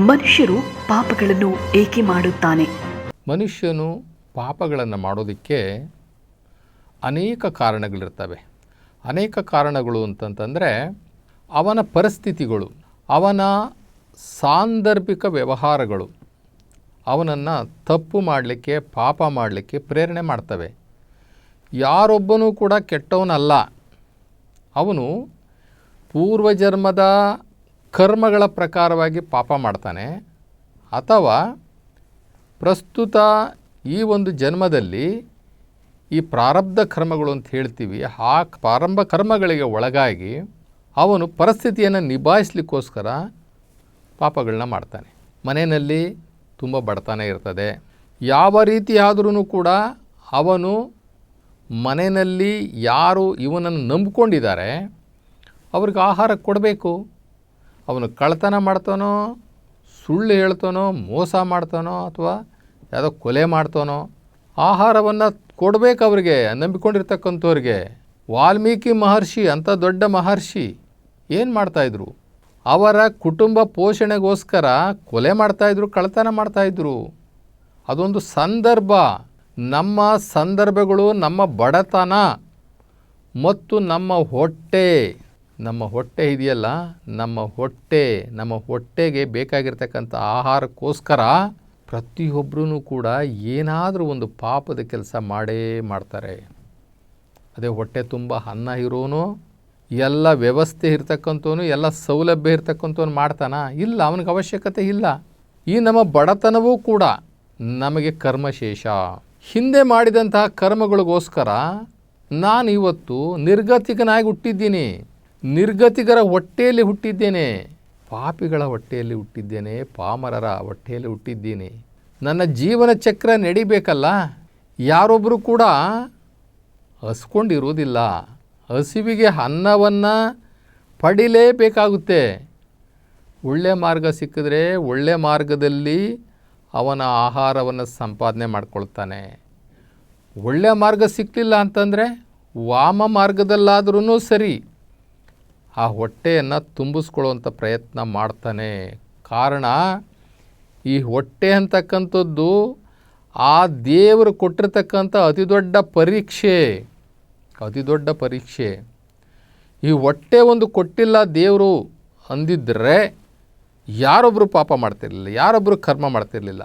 ಮನುಷ್ಯರು ಪಾಪಗಳನ್ನು ಏಕೆ ಮಾಡುತ್ತಾನೆ? ಮನುಷ್ಯನು ಪಾಪಗಳನ್ನು ಮಾಡೋದಕ್ಕೆ ಅನೇಕ ಕಾರಣಗಳಿರ್ತವೆ. ಅನೇಕ ಕಾರಣಗಳು ಅಂತಂತಂದರೆ ಅವನ ಪರಿಸ್ಥಿತಿಗಳು, ಅವನ ಸಾಂದರ್ಭಿಕ ವ್ಯವಹಾರಗಳು, ಅವನನ್ನು ತಪ್ಪು ಮಾಡಲಿಕ್ಕೆ, ಪಾಪ ಮಾಡಲಿಕ್ಕೆ ಪ್ರೇರಣೆ ಮಾಡ್ತವೆ. ಯಾರೊಬ್ಬನೂ ಕೂಡ ಕೆಟ್ಟವನಲ್ಲ. ಅವನು ಪೂರ್ವಜನ್ಮದ ಕರ್ಮಗಳ ಪ್ರಕಾರವಾಗಿ ಪಾಪ ಮಾಡ್ತಾನೆ. ಅಥವಾ ಪ್ರಸ್ತುತ ಈ ಒಂದು ಜನ್ಮದಲ್ಲಿ ಈ ಪ್ರಾರಬ್ಧ ಕರ್ಮಗಳು ಅಂತ ಹೇಳ್ತೀವಿ, ಆ ಪ್ರಾರಂಭ ಕರ್ಮಗಳಿಗೆ ಒಳಗಾಗಿ ಅವನು ಪರಿಸ್ಥಿತಿಯನ್ನು ನಿಭಾಯಿಸ್ಲಿಕ್ಕೋಸ್ಕರ ಪಾಪಗಳನ್ನ ಮಾಡ್ತಾನೆ. ಮನೆಯಲ್ಲಿ ತುಂಬ ಬಡತನ ಇರ್ತದೆ. ಯಾವ ರೀತಿಯಾದ್ರೂ ಕೂಡ ಅವನು ಮನೆಯಲ್ಲಿ ಯಾರು ಇವನನ್ನು ನಂಬಿಕೊಂಡಿದ್ದಾರೆ, ಅವ್ರಿಗೆ ಆಹಾರ ಕೊಡಬೇಕು. ಅವನು ಕಳ್ತನ ಮಾಡ್ತಾನೋ, ಸುಳ್ಳು ಹೇಳ್ತಾನೋ, ಮೋಸ ಮಾಡ್ತಾನೋ ಅಥವಾ ಯಾವುದೋ ಕೊಲೆ ಮಾಡ್ತಾನೋ, ಆಹಾರವನ್ನು ಕೊಡಬೇಕು ಅವರಿಗೆ, ನಂಬಿಕೊಂಡಿರ್ತಕ್ಕಂಥವ್ರಿಗೆ. ವಾಲ್ಮೀಕಿ ಮಹರ್ಷಿ, ಅಂಥ ದೊಡ್ಡ ಮಹರ್ಷಿ ಏನು ಮಾಡ್ತಾಯಿದ್ರು ಅವರ ಕುಟುಂಬ ಪೋಷಣೆಗೋಸ್ಕರ ಕೊಲೆ ಮಾಡ್ತಾಯಿದ್ರು ಕಳ್ತನ ಮಾಡ್ತಾಯಿದ್ರು ಅದೊಂದು ಸಂದರ್ಭ. ನಮ್ಮ ಸಂದರ್ಭಗಳು ನಮ್ಮ ಬಡತನ ಮತ್ತು ನಮ್ಮ ಹೊಟ್ಟೆ. ನಮ್ಮ ಹೊಟ್ಟೆ ಇದೆಯಲ್ಲ, ನಮ್ಮ ಹೊಟ್ಟೆ, ನಮ್ಮ ಹೊಟ್ಟೆಗೆ ಬೇಕಾಗಿರ್ತಕ್ಕಂಥ ಆಹಾರಕ್ಕೋಸ್ಕರ ಪ್ರತಿಯೊಬ್ಬರೂ ಕೂಡ ಏನಾದರೂ ಒಂದು ಪಾಪದ ಕೆಲಸ ಮಾಡೇ ಮಾಡ್ತಾರೆ. ಅದೇ ಹೊಟ್ಟೆ ತುಂಬ ಅನ್ನ ಇರೋನು, ಎಲ್ಲ ವ್ಯವಸ್ಥೆ ಇರ್ತಕ್ಕಂಥವನು, ಎಲ್ಲ ಸೌಲಭ್ಯ ಇರ್ತಕ್ಕಂಥವನು ಮಾಡ್ತಾನ? ಇಲ್ಲ, ಅವನಿಗೆ ಅವಶ್ಯಕತೆ ಇಲ್ಲ. ಈ ನಮ್ಮ ಬಡತನವೂ ಕೂಡ ನಮಗೆ ಕರ್ಮಶೇಷ. ಹಿಂದೆ ಮಾಡಿದಂತಹ ಕರ್ಮಗಳಿಗೋಸ್ಕರ ನಾನು ಇವತ್ತು ನಿರ್ಗತಿಕನಾಗಿ ಹುಟ್ಟಿದ್ದೀನಿ. ನಿರ್ಗತಿಗರ ಹೊಟ್ಟೆಯಲ್ಲಿ ಹುಟ್ಟಿದ್ದೇನೆ. ಪಾಪಿಗಳ ಹೊಟ್ಟೆಯಲ್ಲಿ ಹುಟ್ಟಿದ್ದೇನೆ. ಪಾಮರರ ಹೊಟ್ಟೆಯಲ್ಲಿ ಹುಟ್ಟಿದ್ದೀನಿ. ನನ್ನ ಜೀವನ ಚಕ್ರ ನಡಿಬೇಕಲ್ಲ? ಯಾರೊಬ್ಬರು ಕೂಡ ಹಸ್ಕೊಂಡಿರುವುದಿಲ್ಲ. ಹಸಿವಿಗೆ ಅನ್ನವನ್ನು ಪಡಿಲೇಬೇಕಾಗುತ್ತೆ. ಒಳ್ಳೆಯ ಮಾರ್ಗ ಸಿಕ್ಕಿದ್ರೆ ಒಳ್ಳೆಯ ಮಾರ್ಗದಲ್ಲಿ ಅವನ ಆಹಾರವನ್ನು ಸಂಪಾದನೆ ಮಾಡ್ಕೊಳ್ತಾನೆ. ಒಳ್ಳೆಯ ಮಾರ್ಗ ಸಿಕ್ಕಲಿಲ್ಲ ಅಂತಂದರೆ ವಾಮ ಮಾರ್ಗದಲ್ಲಾದ್ರೂ ಸರಿ. ಆ ಹೊಟ್ಟೆಯನ್ನು ತುಂಬಿಸ್ಕೊಳ್ಳುವಂಥ ಪ್ರಯತ್ನ ಮಾಡ್ತಾನೆ. ಕಾರಣ, ಈ ಹೊಟ್ಟೆ ಅಂತಕ್ಕಂಥದ್ದು ಆ ದೇವರು ಕೊಟ್ಟಿರ್ತಕ್ಕಂಥ ಅತಿ ದೊಡ್ಡ ಪರೀಕ್ಷೆ. ಅತಿ ದೊಡ್ಡ ಪರೀಕ್ಷೆ. ಈ ಹೊಟ್ಟೆ ಒಂದು ಕೊಟ್ಟಿಲ್ಲ ದೇವರು ಅಂದಿದ್ದರೆ ಯಾರೊಬ್ಬರು ಪಾಪ ಮಾಡ್ತಿರಲಿಲ್ಲ ಯಾರೊಬ್ಬರು ಕರ್ಮ ಮಾಡ್ತಿರಲಿಲ್ಲ.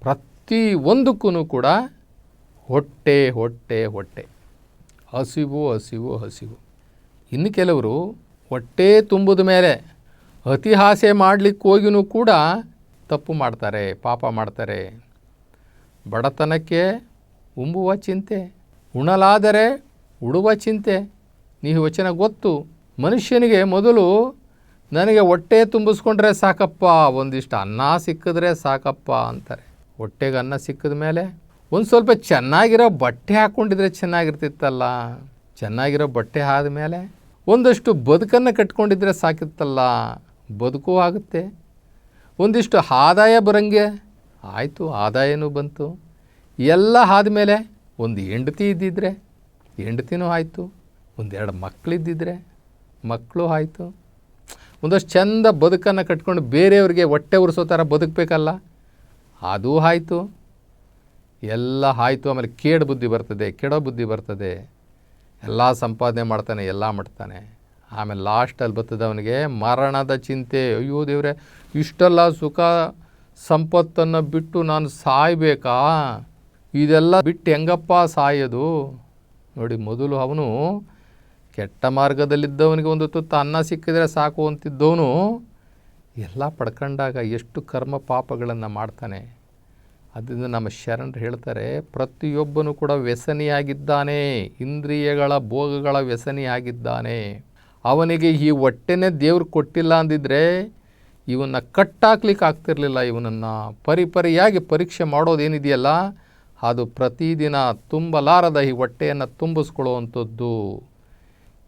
ಪ್ರತಿ ಒಂದಕ್ಕೂ ಕೂಡ ಹೊಟ್ಟೆ ಹೊಟ್ಟೆ ಹೊಟ್ಟೆ. ಹಸಿವು ಹಸಿವು ಹಸಿವು. ಇನ್ನು ಕೆಲವರು ಹೊಟ್ಟೆ ತುಂಬಿದ ಮೇಲೆ ಅತಿ ಆಸೆ ಮಾಡಲಿಕ್ಕೆ ಹೋಗಿನೂ ಕೂಡ ತಪ್ಪು ಮಾಡ್ತಾರೆ, ಪಾಪ ಮಾಡ್ತಾರೆ. ಬಡತನಕ್ಕೆ ಉಂಬುವ ಚಿಂತೆ, ಉಣಲಾದರೆ ಉಡುವ ಚಿಂತೆ. ನೀವು ವಚನ ಗೊತ್ತು. ಮನುಷ್ಯನಿಗೆ ಮೊದಲು ನನಗೆ ಹೊಟ್ಟೆ ತುಂಬಿಸ್ಕೊಂಡ್ರೆ ಸಾಕಪ್ಪ, ಒಂದಿಷ್ಟು ಅನ್ನ ಸಿಕ್ಕಿದ್ರೆ ಸಾಕಪ್ಪ ಅಂತಾರೆ. ಹೊಟ್ಟೆಗೆ ಅನ್ನ ಸಿಕ್ಕಿದ ಮೇಲೆ ಒಂದು ಸ್ವಲ್ಪ ಚೆನ್ನಾಗಿರೋ ಬಟ್ಟೆ ಹಾಕ್ಕೊಂಡಿದ್ರೆ ಚೆನ್ನಾಗಿರ್ತಿತ್ತಲ್ಲ. ಚೆನ್ನಾಗಿರೋ ಬಟ್ಟೆ ಆದಮೇಲೆ ಒಂದಷ್ಟು ಬದುಕನ್ನು ಕಟ್ಕೊಂಡಿದ್ರೆ ಸಾಕಿತ್ತಲ್ಲ, ಬದುಕು ಆಗುತ್ತೆ. ಒಂದಿಷ್ಟು ಆದಾಯ ಬರಂಗೆ, ಆಯಿತು, ಆದಾಯನೂ ಬಂತು. ಎಲ್ಲ ಆದಮೇಲೆ ಒಂದು ಹೆಂಡತಿ ಇದ್ದಿದ್ರೆ, ಹೆಂಡತಿನೂ ಆಯಿತು, ಒಂದೆರಡು ಮಕ್ಕಳಿದ್ದಿದ್ರೆ ಮಕ್ಕಳು ಆಯಿತು. ಒಂದಷ್ಟು ಚಂದ ಬದುಕನ್ನು ಕಟ್ಕೊಂಡು ಬೇರೆಯವ್ರಿಗೆ ಹೊಟ್ಟೆ ಉರಿಸೋ ಥರ ಬದುಕಬೇಕಲ್ಲ, ಅದೂ ಆಯಿತು. ಎಲ್ಲ ಆಯಿತು, ಆಮೇಲೆ ಕೇಡು ಬುದ್ಧಿ ಬರ್ತದೆ, ಕೆಡೋ ಬುದ್ಧಿ ಬರ್ತದೆ. ಎಲ್ಲ ಸಂಪಾದನೆ ಮಾಡ್ತಾನೆ, ಎಲ್ಲ ಮಾಡ್ತಾನೆ. ಆಮೇಲೆ ಲಾಸ್ಟಲ್ಲಿ ಬರ್ತದವನಿಗೆ ಮರಣದ ಚಿಂತೆ. ಅಯ್ಯೋ ದೇವ್ರೆ, ಇಷ್ಟೆಲ್ಲ ಸುಖ ಸಂಪತ್ತನ್ನು ಬಿಟ್ಟು ನಾನು ಸಾಯಬೇಕಾ? ಇದೆಲ್ಲ ಬಿಟ್ಟು ಹೆಂಗಪ್ಪ ಸಾಯೋದು? ನೋಡಿ, ಮೊದಲು ಅವನು ಕೆಟ್ಟ ಮಾರ್ಗದಲ್ಲಿದ್ದವನಿಗೆ ಒಂದು ತುತ್ತು ಅನ್ನ ಸಿಕ್ಕಿದರೆ ಸಾಕು ಅಂತಿದ್ದವನು, ಎಲ್ಲ ಪಡ್ಕೊಂಡಾಗ ಎಷ್ಟು ಕರ್ಮ ಪಾಪಗಳನ್ನು ಮಾಡ್ತಾನೆ. ಅದರಿಂದ ನಮ್ಮ ಶರಣರು ಹೇಳ್ತಾರೆ, ಪ್ರತಿಯೊಬ್ಬನು ಕೂಡ ವ್ಯಸನಿಯಾಗಿದ್ದಾನೆ, ಇಂದ್ರಿಯಗಳ ಭೋಗಗಳ ವ್ಯಸನಿಯಾಗಿದ್ದಾನೆ. ಅವನಿಗೆ ಈ ಹೊಟ್ಟೆನೇ ದೇವ್ರು ಕೊಟ್ಟಿಲ್ಲ ಅಂದಿದ್ರೆ ಇವನ್ನ ಕಟ್ಟಾಕ್ಲಿಕ್ಕೆ ಆಗ್ತಿರ್ಲಿಲ್ಲ, ಇವನನ್ನು ಪರಿಪರಿಯಾಗಿ ಪರೀಕ್ಷೆ ಮಾಡೋದೇನಿದೆಯಲ್ಲ, ಅದು ಪ್ರತಿದಿನ ತುಂಬಲಾರದ ಈ ಹೊಟ್ಟೆಯನ್ನು ತುಂಬಿಸ್ಕೊಳ್ಳುವಂಥದ್ದು.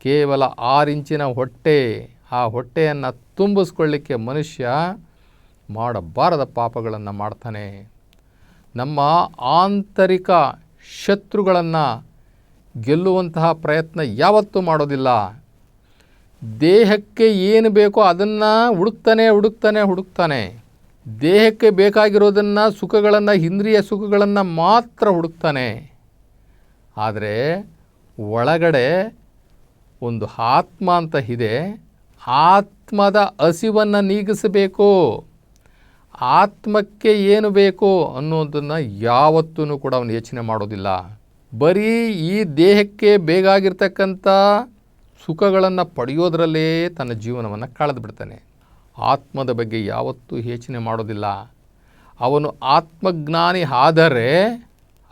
ಕೇವಲ ಆರಿಂಚಿನ ಹೊಟ್ಟೆ, ಆ ಹೊಟ್ಟೆಯನ್ನು ತುಂಬಿಸ್ಕೊಳ್ಳಿಕ್ಕೆ ಮನುಷ್ಯ ಮಾಡಬಾರದ ಪಾಪಗಳನ್ನು ಮಾಡ್ತಾನೆ. ನಮ್ಮ ಆಂತರಿಕ ಶತ್ರುಗಳನ್ನು ಗೆಲ್ಲುವಂತಹ ಪ್ರಯತ್ನ ಯಾವತ್ತೂ ಮಾಡೋದಿಲ್ಲ. ದೇಹಕ್ಕೆ ಏನು ಬೇಕೋ ಅದನ್ನು ಹುಡುಕ್ತಾನೆ ಹುಡುಕ್ತಾನೆ ಹುಡುಕ್ತಾನೆ. ದೇಹಕ್ಕೆ ಬೇಕಾಗಿರೋದನ್ನು, ಸುಖಗಳನ್ನು, ಇಂದ್ರಿಯ ಸುಖಗಳನ್ನು ಮಾತ್ರ ಹುಡುಕ್ತಾನೆ. ಆದರೆ ಒಳಗಡೆ ಒಂದು ಆತ್ಮ ಅಂತ ಇದೆ. ಆತ್ಮದ ಹಸಿವನ್ನು ನೀಗಿಸಬೇಕು. ಆತ್ಮಕ್ಕೆ ಏನು ಬೇಕೋ ಅನ್ನೋದನ್ನು ಯಾವತ್ತೂ ಕೂಡ ಅವನು ಯೋಚನೆ ಮಾಡೋದಿಲ್ಲ. ಬರೀ ಈ ದೇಹಕ್ಕೆ ಬೇಕಾಗಿರ್ತಕ್ಕಂಥ ಸುಖಗಳನ್ನು ಪಡೆಯೋದರಲ್ಲೇ ತನ್ನ ಜೀವನವನ್ನು ಕಳೆದು ಬಿಡ್ತಾನೆ. ಆತ್ಮದ ಬಗ್ಗೆ ಯಾವತ್ತೂ ಯೋಚನೆ ಮಾಡೋದಿಲ್ಲ. ಅವನು ಆತ್ಮಜ್ಞಾನಿ ಆದರೆ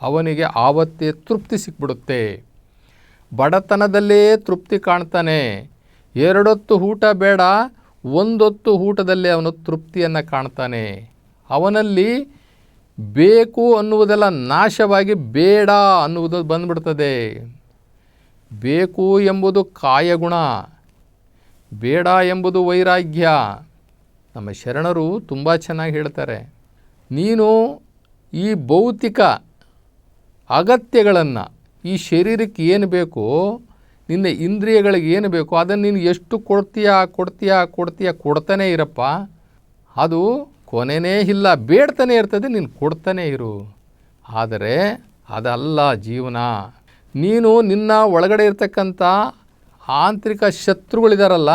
ಅವನಿಗೆ ಆವತ್ತೇ ತೃಪ್ತಿ ಸಿಕ್ಬಿಡುತ್ತೆ. ಬಡತನದಲ್ಲೇ ತೃಪ್ತಿ ಕಾಣ್ತಾನೆ. ಎರಡೊತ್ತು ಊಟ ಬೇಡ ಒಂದೊತ್ತು ಊಟದಲ್ಲಿ ಅವನು ತೃಪ್ತಿಯನ್ನು ಕಾಣ್ತಾನೆ. ಅವನಲ್ಲಿ ಬೇಕು ಅನ್ನುವುದೆಲ್ಲ ನಾಶವಾಗಿ ಬೇಡ ಅನ್ನುವುದು ಬಂದ್ಬಿಡ್ತದೆ. ಬೇಕು ಎಂಬುದು ಕಾಯಗುಣ, ಬೇಡ ಎಂಬುದು ವೈರಾಗ್ಯ. ನಮ್ಮ ಶರಣರು ತುಂಬ ಚೆನ್ನಾಗಿ ಹೇಳ್ತಾರೆ. ನೀನು ಈ ಭೌತಿಕ ಅಗತ್ಯಗಳನ್ನು, ಈ ಶರೀರಕ್ಕೆ ಏನು ಬೇಕೋ ನಿನ್ನ ಇಂದ್ರಿಯಗಳಿಗೆ ಏನು ಬೇಕೋ ಅದನ್ನು ನೀನು ಎಷ್ಟು ಕೊಡ್ತೀಯಾ ಕೊಡ್ತೀಯಾ ಕೊಡ್ತೀಯಾ ಕೊಡ್ತಾನೇ ಇರಪ್ಪ. ಅದು ಕೊನೆನೇ ಇಲ್ಲ, ಬೇಡ್ತಾನೆ ಇರ್ತದೆ, ನೀನು ಕೊಡ್ತಾನೆ ಇರು. ಆದರೆ ಅದಲ್ಲ ಜೀವನ. ನೀನು ನಿನ್ನ ಒಳಗಡೆ ಇರ್ತಕ್ಕಂಥ ಆಂತರಿಕ ಶತ್ರುಗಳಿದಾರಲ್ಲ,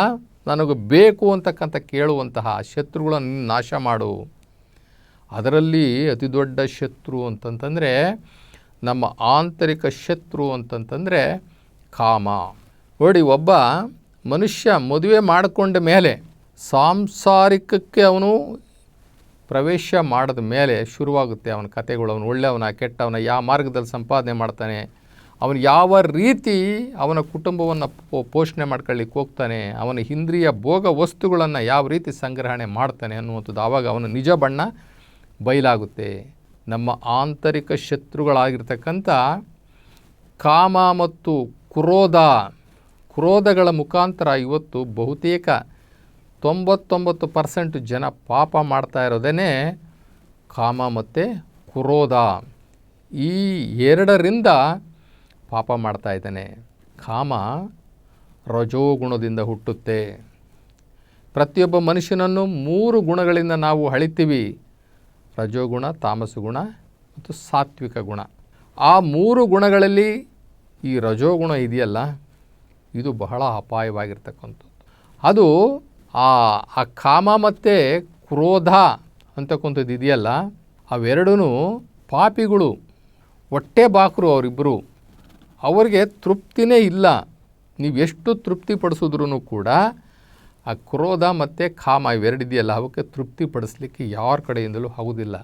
ನನಗೆ ಬೇಕು ಅಂತಕ್ಕಂಥ ಕೇಳುವಂತಹ ಶತ್ರುಗಳನ್ನು ನೀನು ನಾಶ ಮಾಡು. ಅದರಲ್ಲಿ ಅತಿ ದೊಡ್ಡ ಶತ್ರು ಅಂತಂತಂದರೆ ನಮ್ಮ ಆಂತರಿಕ ಶತ್ರು ಅಂತಂತಂದರೆ ಕಾಮ. ನೋಡಿ, ಒಬ್ಬ ಮನುಷ್ಯ ಮದುವೆ ಮಾಡಿಕೊಂಡ ಮೇಲೆ ಸಾಂಸಾರಿಕಕ್ಕೆ ಅವನು ಪ್ರವೇಶ ಮಾಡಿದ ಮೇಲೆ ಶುರುವಾಗುತ್ತೆ ಅವನ ಕತೆಗಳು ಅವನು ಒಳ್ಳೆಯವನ, ಕೆಟ್ಟವನ ಯಾವ ಮಾರ್ಗದಲ್ಲಿ ಸಂಪಾದನೆ ಮಾಡ್ತಾನೆ. ಅವನು ಯಾವ ರೀತಿ ಅವನ ಕುಟುಂಬವನ್ನು ಪೋಷಣೆ ಮಾಡ್ಕೊಳ್ಳಿಕ್ಕೆ ಹೋಗ್ತಾನೆ, ಅವನ ಇಂದ್ರಿಯ ಭೋಗ ವಸ್ತುಗಳನ್ನು ಯಾವ ರೀತಿ ಸಂಗ್ರಹಣೆ ಮಾಡ್ತಾನೆ ಅನ್ನುವಂಥದ್ದು ಆವಾಗ ಅವನ ನಿಜ ಬಣ್ಣ ಬಯಲಾಗುತ್ತೆ. ನಮ್ಮ ಆಂತರಿಕ ಶತ್ರುಗಳಾಗಿರ್ತಕ್ಕಂಥ ಕಾಮ ಮತ್ತು ಕ್ರೋಧ. ಕ್ರೋಧಗಳ ಮುಖಾಂತರ ಇವತ್ತು ಬಹುತೇಕ ತೊಂಬತ್ತೊಂಬತ್ತು ಪರ್ಸೆಂಟ್ ಜನ ಪಾಪ ಮಾಡ್ತಾ ಇರೋದೇ ಕಾಮ ಮತ್ತು ಕ್ರೋಧ. ಈ ಎರಡರಿಂದ ಪಾಪ ಮಾಡ್ತಾ ಇದ್ದಾನೆ. ಕಾಮ ರಜೋಗುಣದಿಂದ ಹುಟ್ಟುತ್ತೆ. ಪ್ರತಿಯೊಬ್ಬ ಮನುಷ್ಯನನ್ನು ಮೂರು ಗುಣಗಳಿಂದ ನಾವು ಅಳಿತೀವಿ. ರಜೋಗುಣ ತಾಮಸ ಗುಣ ಮತ್ತು ಸಾತ್ವಿಕ ಗುಣ. ಆ ಮೂರು ಗುಣಗಳಲ್ಲಿ ಈ ರಜೋಗುಣ ಇದೆಯಲ್ಲ, ಇದು ಬಹಳ ಅಪಾಯವಾಗಿರ್ತಕ್ಕಂಥದ್ದು. ಅದು ಆ ಆ ಕಾಮ ಮತ್ತು ಕ್ರೋಧ ಅಂತಕ್ಕಂಥದ್ದು ಇದೆಯಲ್ಲ ಅವೆರಡೂ ಪಾಪಿಗಳು, ಹೊಟ್ಟೆ ಬಾಕರು ಅವರಿಬ್ಬರು ಅವರಿಗೆ ತೃಪ್ತಿನೇ ಇಲ್ಲ. ನೀವು ಎಷ್ಟು ತೃಪ್ತಿ ಪಡಿಸಿದ್ರೂ ಕೂಡ ಆ ಕ್ರೋಧ ಮತ್ತು ಕಾಮ ಇವೆರಡಿದೆಯಲ್ಲ ಅವಕ್ಕೆ ತೃಪ್ತಿ ಪಡಿಸ್ಲಿಕ್ಕೆ ಯಾರ ಕಡೆಯಿಂದಲೂ ಆಗೋದಿಲ್ಲ.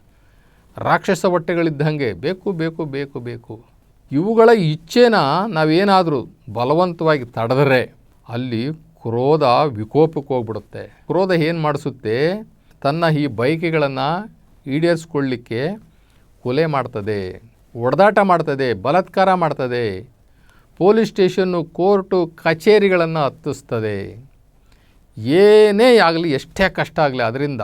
ರಾಕ್ಷಸ ಹೊಟ್ಟೆಗಳಿದ್ದಂಗೆ ಬೇಕು ಬೇಕು ಬೇಕು ಬೇಕು. ಇವುಗಳ ಇಚ್ಛೆನ ನಾವೇನಾದರೂ ಬಲವಂತವಾಗಿ ತಡೆದರೆ ಅಲ್ಲಿ ಕ್ರೋಧ ವಿಕೋಪಕ್ಕೆ ಹೋಗ್ಬಿಡುತ್ತೆ. ಕ್ರೋಧ ಏನು ಮಾಡಿಸುತ್ತೆ? ತನ್ನ ಈ ಬಯಕೆಗಳನ್ನು ಈಡೇರಿಸ್ಕೊಳ್ಳಿಕ್ಕೆ ಕೊಲೆ ಮಾಡ್ತದೆ, ಒಡೆದಾಟ ಮಾಡ್ತದೆ, ಬಲಾತ್ಕಾರ ಮಾಡ್ತದೆ, ಪೊಲೀಸ್ ಸ್ಟೇಷನ್ನು, ಕೋರ್ಟು, ಕಚೇರಿಗಳನ್ನು ಹತ್ತಿಸ್ತದೆ. ಏನೇ ಆಗಲಿ ಎಷ್ಟೇ ಕಷ್ಟ ಆಗಲಿ, ಅದರಿಂದ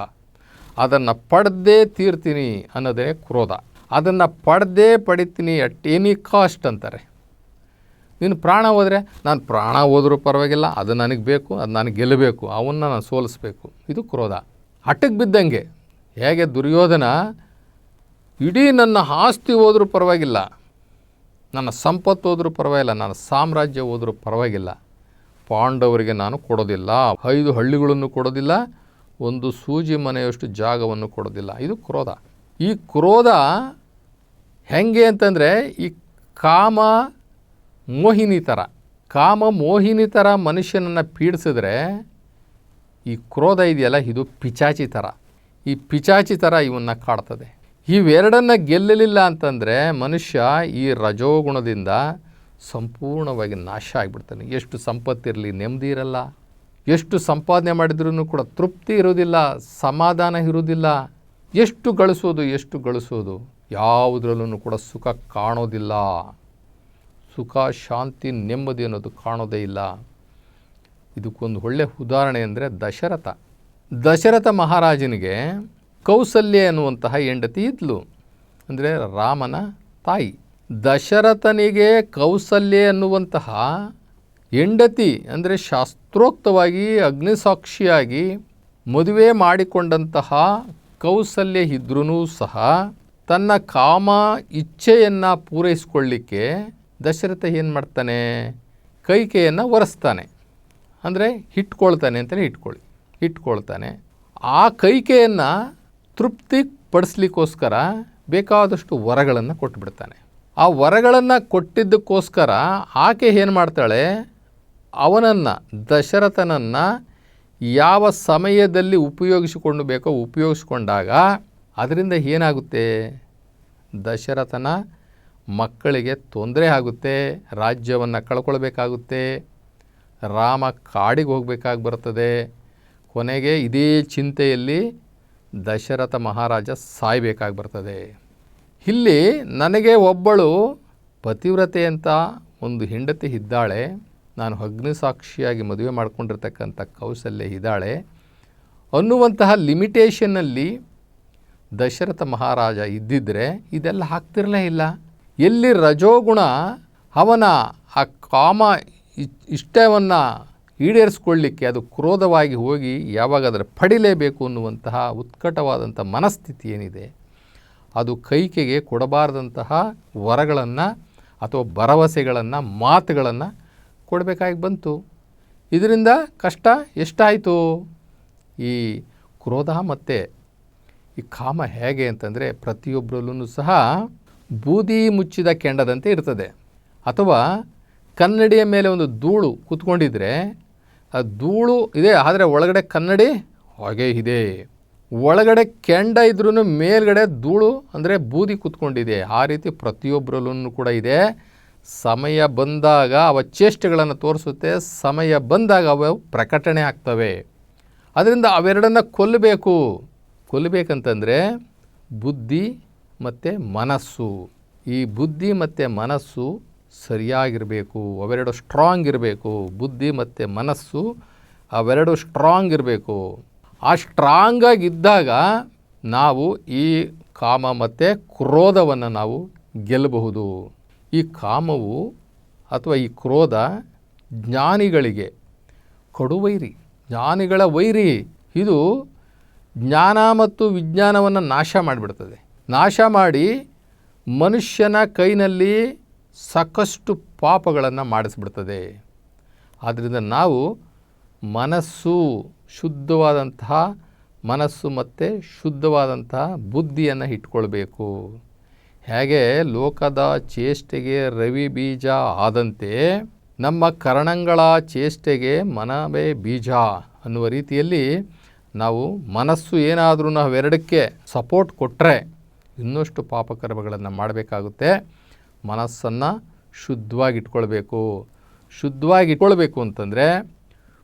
ಅದನ್ನು ಪಡೆದೇ ತೀರ್ತೀನಿ ಅನ್ನೋದೇ ಕ್ರೋಧ. ಅದನ್ನು ಪಡೆದೇ ಪಡಿತೀನಿ ಅಟ್ ಎನಿ ಕಾಸ್ಟ್ ಅಂತಾರೆ. ನೀನು ಪ್ರಾಣ ಹೋದರೆ ನಾನು ಪ್ರಾಣ ಹೋದರೂ ಪರವಾಗಿಲ್ಲ, ಅದು ನನಗೆ ಬೇಕು, ಅದು ನನಗೆ ಗೆಲ್ಲಬೇಕು, ಅವನ್ನ ನಾನು ಸೋಲಿಸ್ಬೇಕು. ಇದು ಕ್ರೋಧ. ಹಟ್ಟಕ್ಕೆ ಬಿದ್ದಂಗೆ. ಹೇಗೆ ದುರ್ಯೋಧನ ಇಡೀ ನನ್ನ ಆಸ್ತಿ ಹೋದರೂ ಪರವಾಗಿಲ್ಲ, ನನ್ನ ಸಂಪತ್ತು ಹೋದರೂ ಪರವಾಗಿಲ್ಲ, ನನ್ನ ಸಾಮ್ರಾಜ್ಯ ಹೋದರೂ ಪರವಾಗಿಲ್ಲ. ಪಾಂಡವರಿಗೆ ನಾನು ಕೊಡೋದಿಲ್ಲ, ಐದು ಹಳ್ಳಿಗಳನ್ನು ಕೊಡೋದಿಲ್ಲ, ಒಂದು ಸೂಜಿ ಮನೆಯಷ್ಟು ಜಾಗವನ್ನು ಕೊಡೋದಿಲ್ಲ. ಇದು ಕ್ರೋಧ. ಈ ಕ್ರೋಧ ಹೆಂಗೆ ಅಂತಂದರೆ ಈ ಕಾಮ ಮೋಹಿನಿ ಥರ ಕಾಮ ಮೋಹಿನಿ ಥರ ಮನುಷ್ಯನನ್ನು ಪೀಡಿಸಿದ್ರೆ ಈ ಕ್ರೋಧ ಇದೆಯಲ್ಲ, ಇದು ಪಿಚಾಚಿ ಥರ ಈ ಪಿಚಾಚಿ ಥರ ಇವನ್ನ ಕಾಡ್ತದೆ. ಇವೆರಡನ್ನು ಗೆಲ್ಲಲಿಲ್ಲ ಅಂತಂದರೆ ಮನುಷ್ಯ ಈ ರಜೋಗುಣದಿಂದ ಸಂಪೂರ್ಣವಾಗಿ ನಾಶ ಆಗಿಬಿಡ್ತಾನೆ. ಎಷ್ಟು ಸಂಪತ್ತಿರಲಿ, ನೆಮ್ಮದಿ ಇರಲ್ಲ. ಎಷ್ಟು ಸಂಪಾದನೆ ಮಾಡಿದ್ರೂ ಕೂಡ ತೃಪ್ತಿ ಇರೋದಿಲ್ಲ ಸಮಾಧಾನ ಇರೋದಿಲ್ಲ ಎಷ್ಟು ಗಳಿಸೋದು ಎಷ್ಟು ಗಳಿಸೋದು? ಯಾವುದರಲ್ಲೂ ಕೂಡ ಸುಖ ಕಾಣೋದಿಲ್ಲ. ಸುಖ, ಶಾಂತಿ, ನೆಮ್ಮದಿ ಅನ್ನೋದು ಕಾಣೋದೇ ಇಲ್ಲ. ಇದಕ್ಕೊಂದು ಒಳ್ಳೆಯ ಉದಾಹರಣೆ ಅಂದರೆ ದಶರಥ. ದಶರಥ ಮಹಾರಾಜನಿಗೆ ಕೌಸಲ್ಯ ಎನ್ನುವಂತಹ ಹೆಂಡತಿ ಇದ್ಲು. ಅಂದರೆ ರಾಮನ ತಾಯಿ. ದಶರಥನಿಗೆ ಕೌಸಲ್ಯ ಎನ್ನುವಂತಹ ಹೆಂಡತಿ ಅಂದರೆ ಶಾಸ್ತ್ರೋಕ್ತವಾಗಿ, ಅಗ್ನಿಸಾಕ್ಷಿಯಾಗಿ ಮದುವೆ ಮಾಡಿಕೊಂಡಂತಹ ಕೌಸಲ್ಯ ಇದ್ರೂ ಸಹ ತನ್ನ ಕಾಮ ಇಚ್ಛೆಯನ್ನು ಪೂರೈಸ್ಕೊಳ್ಳಿಕ್ಕೆ ದಶರಥ ಏನು ಮಾಡ್ತಾನೆ? ಕೈಕೆಯನ್ನು ಒರೆಸ್ತಾನೆ. ಅಂದರೆ ಇಟ್ಕೊಳ್ತಾನೆ ಅಂತಲೇ ಇಟ್ಕೊಳ್ಳಿ ಇಟ್ಕೊಳ್ತಾನೆ ಆ ಕೈಕೆಯನ್ನು ತೃಪ್ತಿ ಪಡಿಸ್ಲಿಕ್ಕೋಸ್ಕರ ಬೇಕಾದಷ್ಟು ವರಗಳನ್ನು ಕೊಟ್ಟುಬಿಡ್ತಾನೆ ಆ ವರಗಳನ್ನು ಕೊಟ್ಟಿದ್ದಕ್ಕೋಸ್ಕರ ಆಕೆ ಏನು ಮಾಡ್ತಾಳೆ? ಅವನನ್ನು, ದಶರಥನನ್ನು ಯಾವ ಸಮಯದಲ್ಲಿ ಉಪಯೋಗಿಸಿಕೊಂಡು ಬೇಕೋ ಉಪಯೋಗಿಸ್ಕೊಂಡಾಗ ಅದರಿಂದ ಏನಾಗುತ್ತೆ? ದಶರಥನ ಮಕ್ಕಳಿಗೆ ತೊಂದರೆ ಆಗುತ್ತೆ, ರಾಜ್ಯವನ್ನು ಕಳ್ಕೊಳ್ಬೇಕಾಗುತ್ತೆ, ರಾಮ ಕಾಡಿಗೆ ಹೋಗಬೇಕಾಗಿ ಬರ್ತದೆ ಕೊನೆಗೆ ಇದೇ ಚಿಂತೆಯಲ್ಲಿ ದಶರಥ ಮಹಾರಾಜ ಸಾಯಬೇಕಾಗಿ ಬರ್ತದೆ. ಇಲ್ಲಿ ನನಗೆ ಒಬ್ಬಳು ಪತಿವ್ರತೆ ಅಂತ ಒಂದು ಹೆಂಡತಿ ಇದ್ದಾಳೆ. ನಾನು ಅಗ್ನಿಸಾಕ್ಷಿಯಾಗಿ ಮದುವೆ ಮಾಡಿಕೊಂಡಿರ್ತಕ್ಕಂಥ ಕೌಶಲ್ಯ ಇದ್ದಾಳೆ ಅನ್ನುವಂತಹ ಲಿಮಿಟೇಷನ್ನಲ್ಲಿ ದಶರಥ ಮಹಾರಾಜ ಇದ್ದಿದ್ದರೆ ಇದೆಲ್ಲ ಹಾಕ್ತಿರಲೇ ಇಲ್ಲ. ಎಲ್ಲಿ ರಜೋಗುಣ ಅವನ ಆ ಕಾಮ ಇಷ್ಟವನ್ನು ಈಡೇರಿಸ್ಕೊಳ್ಳಿಕ್ಕೆ ಅದು ಕ್ರೋಧವಾಗಿ ಹೋಗಿ ಯಾವಾಗ ಪಡಿಲೇಬೇಕು ಅನ್ನುವಂತಹ ಉತ್ಕಟವಾದಂಥ ಮನಸ್ಥಿತಿ ಏನಿದೆ, ಅದು ಕೈಕೆಗೆ ಕೊಡಬಾರದಂತಹ ವರಗಳನ್ನು ಅಥವಾ ಭರವಸೆಗಳನ್ನು, ಮಾತುಗಳನ್ನು ಕೊಡಬೇಕಾಗಿ ಬಂತು. ಇದರಿಂದ ಕಷ್ಟ ಎಷ್ಟಾಯಿತು? ಈ ಕ್ರೋಧ ಮತ್ತು ಈ ಕಾಮ ಹೇಗೆ ಅಂತಂದರೆ ಪ್ರತಿಯೊಬ್ಬರಲ್ಲೂ ಸಹ ಬೂದಿ ಮುಚ್ಚಿದ ಕೆಂಡದಂತೆ ಇರ್ತದೆ. ಅಥವಾ ಕನ್ನಡಿಯ ಮೇಲೆ ಒಂದು ಧೂಳು ಕೂತ್ಕೊಂಡಿದ್ರೆ ಆ ಧೂಳು ಇದೆ, ಆದರೆ ಒಳಗಡೆ ಕನ್ನಡಿ ಹಾಗೆ ಇದೆ. ಒಳಗಡೆ ಕೆಂಡ ಇದ್ರೂ ಮೇಲ್ಗಡೆ ಧೂಳು ಅಂದರೆ ಬೂದಿ ಕೂತ್ಕೊಂಡಿದೆ. ಆ ರೀತಿ ಪ್ರತಿಯೊಬ್ಬರಲ್ಲೂ ಕೂಡ ಇದೆ. ಸಮಯ ಬಂದಾಗ ಅವ ಚೇಷ್ಟೆಗಳನ್ನು ತೋರಿಸುತ್ತೆ, ಸಮಯ ಬಂದಾಗ ಅವು ಪ್ರಕಟಣೆ ಆಗ್ತವೆ. ಅದರಿಂದ ಅವೆರಡನ್ನು ಕೊಲ್ಲಬೇಕು. ಕೊಲ್ಲಬೇಕಂತಂದರೆ ಬುದ್ಧಿ ಮತ್ತು ಮನಸ್ಸು. ಈ ಬುದ್ಧಿ ಮತ್ತು ಮನಸ್ಸು ಸರಿಯಾಗಿರಬೇಕು, ಅವೆರಡು ಸ್ಟ್ರಾಂಗ್ ಇರಬೇಕು. ಬುದ್ಧಿ ಮತ್ತು ಮನಸ್ಸು ಅವೆರಡು ಸ್ಟ್ರಾಂಗ್ ಇರಬೇಕು. ಆ ಸ್ಟ್ರಾಂಗಾಗಿದ್ದಾಗ ನಾವು ಈ ಕಾಮ ಮತ್ತು ಕ್ರೋಧವನ್ನು ನಾವು ಗೆಲ್ಲಬಹುದು. ಈ ಕಾಮವು ಅಥವಾ ಈ ಕ್ರೋಧ ಜ್ಞಾನಿಗಳಿಗೆ, ಕಡುವೈರಿ, ಜ್ಞಾನಿಗಳ ವೈರಿ. ಇದು ಜ್ಞಾನ ಮತ್ತು ವಿಜ್ಞಾನವನ್ನು ನಾಶ ಮಾಡಿಬಿಡ್ತದೆ. ನಾಶ ಮಾಡಿ ಮನುಷ್ಯನ ಕೈನಲ್ಲಿ ಸಾಕಷ್ಟು ಪಾಪಗಳನ್ನು ಮಾಡಿಸ್ಬಿಡ್ತದೆ. ಆದ್ದರಿಂದ ನಾವು ಮನಸ್ಸು ಶುದ್ಧವಾದಂತಹ ಮನಸ್ಸು ಮತ್ತು ಶುದ್ಧವಾದಂತಹ ಬುದ್ಧಿಯನ್ನು ಇಟ್ಕೊಳ್ಬೇಕು. ಹೇಗೆ ಲೋಕದ ಚೇಷ್ಟೆಗೆ ರವಿ ಬೀಜ ಆದಂತೆ ನಮ್ಮ ಕರಣಗಳ ಚೇಷ್ಟೆಗೆ ಮನವೇ ಬೀಜ ಅನ್ನುವ ರೀತಿಯಲ್ಲಿ ನಾವು ಮನಸ್ಸು ಏನಾದರೂ ನಾವೆರಡಕ್ಕೆ ಸಪೋರ್ಟ್ ಕೊಟ್ಟರೆ ಇನ್ನಷ್ಟು ಪಾಪಕರ್ಮಗಳನ್ನು ಮಾಡಬೇಕಾಗುತ್ತೆ. ಮನಸ್ಸನ್ನು ಶುದ್ಧವಾಗಿಟ್ಕೊಳ್ಬೇಕು. ಶುದ್ಧವಾಗಿಟ್ಕೊಳ್ಬೇಕು ಅಂತಂದರೆ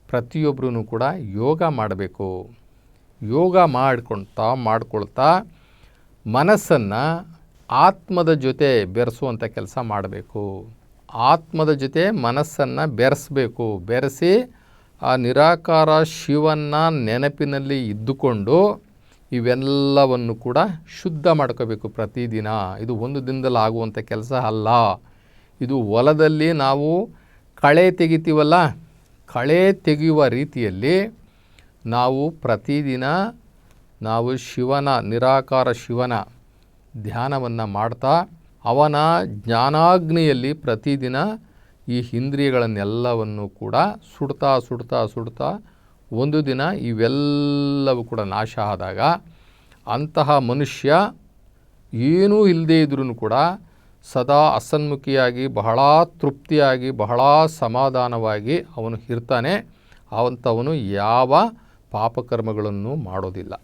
ಪ್ರತಿಯೊಬ್ಬರೂ ಕೂಡ ಯೋಗ ಮಾಡಬೇಕು. ಯೋಗ ಮಾಡ್ಕೊಳ್ತಾ ಮಾಡ್ಕೊಳ್ತಾ ಮನಸ್ಸನ್ನು ಆತ್ಮದ ಜೊತೆ ಬೆರೆಸುವಂಥ ಕೆಲಸ ಮಾಡಬೇಕು. ಆತ್ಮದ ಜೊತೆ ಮನಸ್ಸನ್ನು ಬೆರೆಸಬೇಕು. ಬೆರೆಸಿ ಆ ನಿರಾಕಾರ ಶಿವನ ನೆನಪಿನಲ್ಲಿ ಇದ್ದುಕೊಂಡು ಇವೆಲ್ಲವನ್ನು ಕೂಡ ಶುದ್ಧ ಮಾಡ್ಕೋಬೇಕು ಪ್ರತಿದಿನ. ಇದು ಒಂದು ದಿನದಲ್ಲಿ ಆಗುವಂಥ ಕೆಲಸ ಅಲ್ಲ. ಇದು ಹೊಲದಲ್ಲಿ ನಾವು ಕಳೆ ತೆಗಿತೀವಲ್ಲ, ಕಳೆ ತೆಗೆಯುವ ರೀತಿಯಲ್ಲಿ ನಾವು ಪ್ರತಿದಿನ ನಾವು ಶಿವನ, ನಿರಾಕಾರ ಶಿವನ ಧ್ಯಾನವನ್ನು ಮಾಡ್ತಾ ಅವನ ಜ್ಞಾನಾಗ್ನಿಯಲ್ಲಿ ಪ್ರತಿದಿನ ಈ ಇಂದ್ರಿಯಗಳನ್ನೆಲ್ಲವನ್ನು ಕೂಡ ಸುಡ್ತಾ ಸುಡ್ತಾ ಸುಡ್ತಾ ಒಂದು ದಿನ ಇವೆಲ್ಲವೂ ಕೂಡ ನಾಶ ಆದಾಗ ಅಂತಹ ಮನುಷ್ಯ ಏನೂ ಇಲ್ಲದೇ ಇದ್ರೂ ಕೂಡ ಸದಾ ಅಸನ್ಮುಖಿಯಾಗಿ, ಬಹಳ ತೃಪ್ತಿಯಾಗಿ, ಬಹಳ ಸಮಾಧಾನವಾಗಿ ಅವನು ಇರ್ತಾನೆ. ಅವಂಥವನು ಯಾವ ಪಾಪಕರ್ಮಗಳನ್ನು ಮಾಡೋದಿಲ್ಲ.